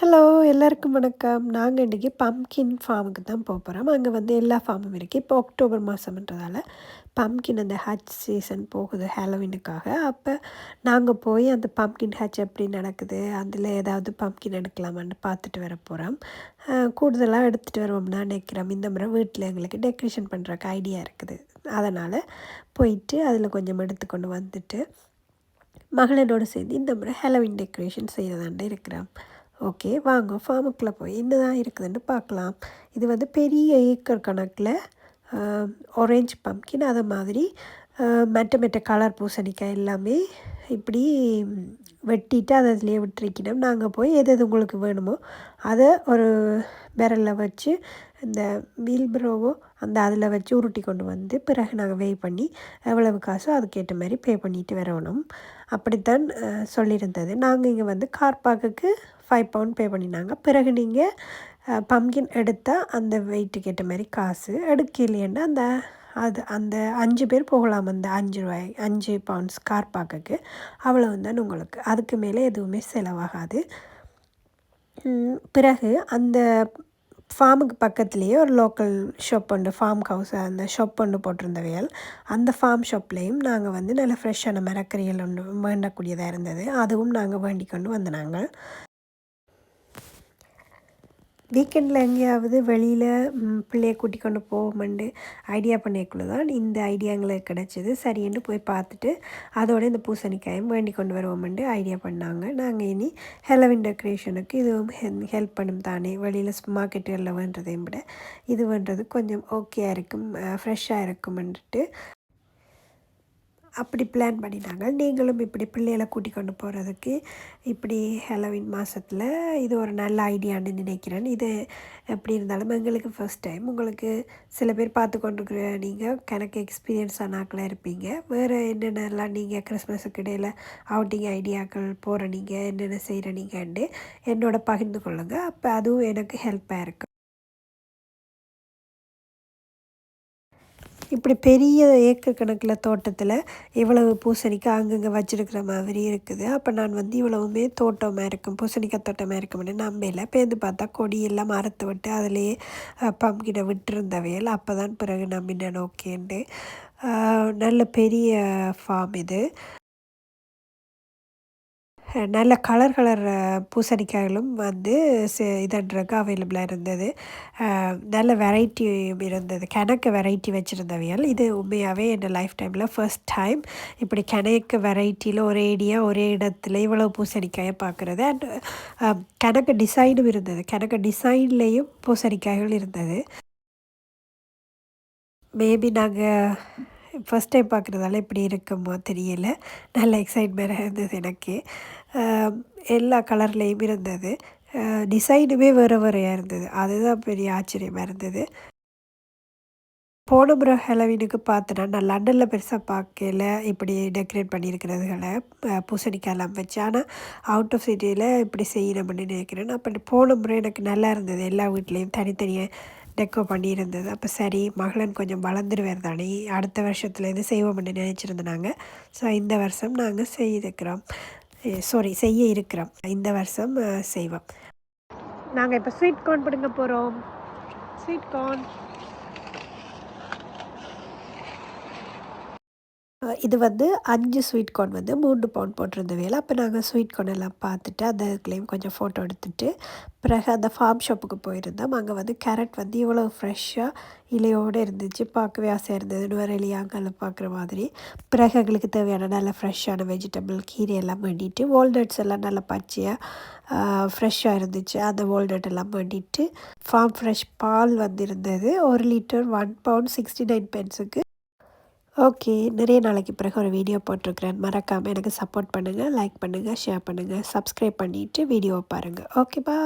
Hello எல்லாருக்கும் வணக்கம். நாங்கள் இன்றைக்கி பம்கின் ஃபார்முக்கு தான் போக போகிறோம் அங்கே வந்து எல்லா ஃபார்மும் இருக்குது இப்போ அக்டோபர் மாதம்ன்றதால பம்கின் அந்த ஹட்ச் சீசன் போகுது ஹாலோவினுக்காக அப்போ நாங்கள் போய் அந்த பம்கின் ஹட்ச் எப்படி நடக்குது அதில் ஏதாவது பம்கின் எடுக்கலாமான்னு பார்த்துட்டு வர போகிறோம் கூடுதலாக எடுத்துகிட்டு வருவோம்னா நினைக்கிறோம். இந்த முறை வீட்டில் எங்களுக்கு டெக்கரேஷன் பண்ணுறக்கு ஐடியா இருக்குது. அதனால் போயிட்டு அதில் கொஞ்சம் எடுத்துக்கொண்டு வந்துட்டு மகளனோடு சேர்ந்து இந்த முறை ஹாலோவின் டெக்கரேஷன் செய்யறதாண்டு இருக்கிறோம். ஓகே வாங்க ஃபார்முக்குள்ளே போய் என்ன தான் இருக்குதுன்னு பார்க்கலாம். இது வந்து பெரிய ஏக்கர் கணக்கில் ஆரேஞ்ச் பம்கின் அதை மாதிரி மெட்ட மெட்ட கலர் பூசணிக்காய் எல்லாமே இப்படி வெட்டிட்டு அதை அதிலே விட்டுருக்கணும். நாங்கள் போய் எது எது உங்களுக்கு வேணுமோ அதை ஒரு விரலில் வச்சு இந்த வீல்ப்ரோவோ அந்த அதில் வச்சு உருட்டி கொண்டு வந்து பிறகு நாங்கள் வே பண்ணி எவ்வளவு காசோ அதுக்கேற்ற மாதிரி பே பண்ணிட்டு வரணும். அப்படித்தான் சொல்லியிருந்தது. நாங்கள் இங்கே வந்து கார் பார்க்குக்கு ஃபைவ் பவுண்ட் பே பண்ணினாங்க. பிறகு நீங்கள் பம்கின் எடுத்தால் அந்த வெயிட்டுக்கு ஏற்ற மாதிரி காசு எடுக்கலையேன்னா அந்த அது அந்த அஞ்சு பேர் போகலாம் அந்த அஞ்சு ரூபாய் அஞ்சு பவுண்ட்ஸ் கார் பார்க்குக்கு அவ்வளோ தான் உங்களுக்கு. அதுக்கு மேலே எதுவுமே செலவாகாது. பிறகு அந்த ஃபார்முக்கு பக்கத்துலேயே ஒரு லோக்கல் ஷாப் ஒன்று ஃபார்ம் ஹவுஸ் அந்த ஷாப் ஒன்று போட்டிருந்தவையால் அந்த ஃபார்ம் ஷாப்லேயும் நாங்கள் வந்து நல்ல ஃப்ரெஷ்ஷான மரக்கறிகள் ஒன்று வேண்டக்கூடியதாக இருந்தது. அதுவும் நாங்கள் வேண்டிக் கொண்டு வந்த நாங்கள் வீக்கெண்டில் எங்கேயாவது வெளியில் பிள்ளைய கூட்டி கொண்டு போவோமெண்டு ஐடியா பண்ணிக்குள்ள தான் இந்த ஐடியா எங்களுக்கு கிடச்சிது. சரின்னு போய் பார்த்துட்டு அதோட இந்த பூசணிக்காயும் வேண்டி கொண்டு வருவோமெண்டு ஐடியா பண்ணாங்க. நாங்கள் இனி ஹெலவின் டெக்கரேஷனுக்கு இதுவும் ஹெல்ப் பண்ணும் தானே. வெளியில் மார்க்கெட்டுகளில் வேண்டதையும் விட இது வேண்டது கொஞ்சம் ஓகேயாக இருக்கும் ஃப்ரெஷ்ஷாக இருக்குமென்ட்டு அப்படி பிளான் பண்ணினாங்க நீங்களும் இப்படி பிள்ளைகளை கூட்டி கொண்டு போகிறதுக்கு இப்படி ஹெலவின் மாதத்தில் இது ஒரு நல்ல ஐடியான்னு நினைக்கிறேன். இது எப்படி இருந்தாலும் எங்களுக்கு ஃபஸ்ட் டைம் உங்களுக்கு சில பேர் பார்த்து கொண்டிருக்கிற நீங்கள் கணக்கு எக்ஸ்பீரியன்ஸ் ஆக்களாக இருப்பீங்க. வேறு என்னென்னலாம் நீங்கள் கிறிஸ்மஸுக்கு இடையில் அவுட்டிங் ஐடியாக்கள் போகிற நீங்கள் என்னென்ன செய்கிற நீங்கள்ண்டு என்னோட பகிர்ந்து கொள்ளுங்கள் அப்போ அதுவும் எனக்கு ஹெல்ப்பாக இருக்கும் இப்படி பெரிய ஏக்கர் கணக்கில் தோட்டத்தில் இவ்வளவு பூசணிக்காய் அங்கங்கே வச்சுருக்கிற மாதிரி இருக்குது. அப்போ நான் வந்து இவ்வளவுமே தோட்டமாக இருக்கும் பூசணிக்காய் தோட்டமாக இருக்கும்னு நம்பையில் பேருந்து பார்த்தா கொடியெல்லாம் மரத்து விட்டு அதிலேயே பம்கிட்ட விட்டுருந்தவையல். அப்போ தான் பிறகு நம்பினேன் ஓகேண்டு நல்ல பெரிய ஃபார்ம் இது. நல்ல கலர் கலர் பூசணிக்காய்களும் வந்து இதன்றக்கு அவைலபிளாக இருந்தது. நல்ல வெரைட்டி இருந்தது. கிணக்கு வெரைட்டி வச்சுருந்தவையால் இது உண்மையாகவே என் லைஃப் டைமில் ஃபர்ஸ்ட் டைம் இப்படி கிணக்கு வெரைட்டியில் ஒரே ஏடியாக ஒரே இடத்துல இவ்வளோ பூசணிக்காயை பார்க்குறது. அண்ட் கிணக்கு டிசைனும் இருந்தது. கிணக்கு டிசைன்லேயும் பூசணிக்காய்கள் இருந்தது. மேபி நாங்கள் ஃபஸ்ட் டைம் பார்க்குறதால இப்படி இருக்குமோ தெரியல. நல்ல எக்ஸைட்மெண்ட்டாக இருந்தது எனக்கு. எல்லா கலர்லேயும் இருந்தது. டிசைனுமே வேறு வேறையாக இருந்தது. அதுதான் பெரிய ஆச்சரியமாக இருந்தது. போன முறை ஹெலவினுக்கு பார்த்தோன்னா நான் லண்டனில் பெருசாக பார்க்கல. இப்படி டெக்கரேட் பண்ணியிருக்கிறதுகளை பூசணிக்காயெல்லாம் வச்சு. ஆனால் அவுட் ஆஃப் சிட்டியில் இப்படி செய்யணும் அப்படின்னு நினைக்கிறேன். அப்போ போன முறை எனக்கு நல்லா இருந்தது. எல்லா வீட்லேயும் தனித்தனியாக டெக்கோ பண்ணியிருந்தது. அப்போ சரி மகளன் கொஞ்சம் வளர்ந்துருவார் தானே அடுத்த வருஷத்துலேருந்து செய்வோம்னு நினச்சிருந்தாங்க ஸோ இந்த வருஷம் நாங்கள் செய்திருக்கிறோம். சாரி செய்ய இருக்கிறோம். இந்த வருஷம் செய்வோம். நாங்கள் இப்போ ஸ்வீட் கார்ன் பிடுங்க போகிறோம் ஸ்வீட் கார்ன் இது வந்து அஞ்சு ஸ்வீட் கார்ன் வந்து மூன்று பவுண்ட் போட்டிருந்த வேலை. அப்போ நாங்கள் ஸ்வீட் கார்ன் எல்லாம் பார்த்துட்டு அந்த கொஞ்சம் ஃபோட்டோ எடுத்துகிட்டு பிறகு அந்த ஃபார்ம் ஷாப்புக்கு போயிருந்தோம். அங்கே வந்து கேரட் வந்து இவ்வளோ ஃப்ரெஷ்ஷாக இலையோடு இருந்துச்சு. பார்க்கவே ஆசையாக இருந்தது. இன்னொரு இலையாங்கல்ல பார்க்குற மாதிரி. பிறகு எங்களுக்கு தேவையான நல்ல ஃப்ரெஷ்ஷான வெஜிடபிள் கீரை எல்லாம் வேண்டிட்டு வால்நட்ஸ் எல்லாம் நல்லா பச்சையாக ஃப்ரெஷ்ஷாக இருந்துச்சு. அந்த வால்நட் எல்லாம் வேண்டிட்டு ஃபார்ம் ஃப்ரெஷ் பால் வந்திருந்தது. ஒரு litre one pound sixty nine பென்ஸுக்கு okay நிறைய நாளைக்கு பிறகு ஒரு வீடியோ போட்டிருக்கிறேன். மறக்காமல் எனக்கு சப்போர்ட் பண்ணுங்கள் லைக் பண்ணுங்கள் ஷேர் பண்ணுங்கள் சப்ஸ்கிரைப் பண்ணிவிட்டு வீடியோவை பாருங்கள் ஓகே பா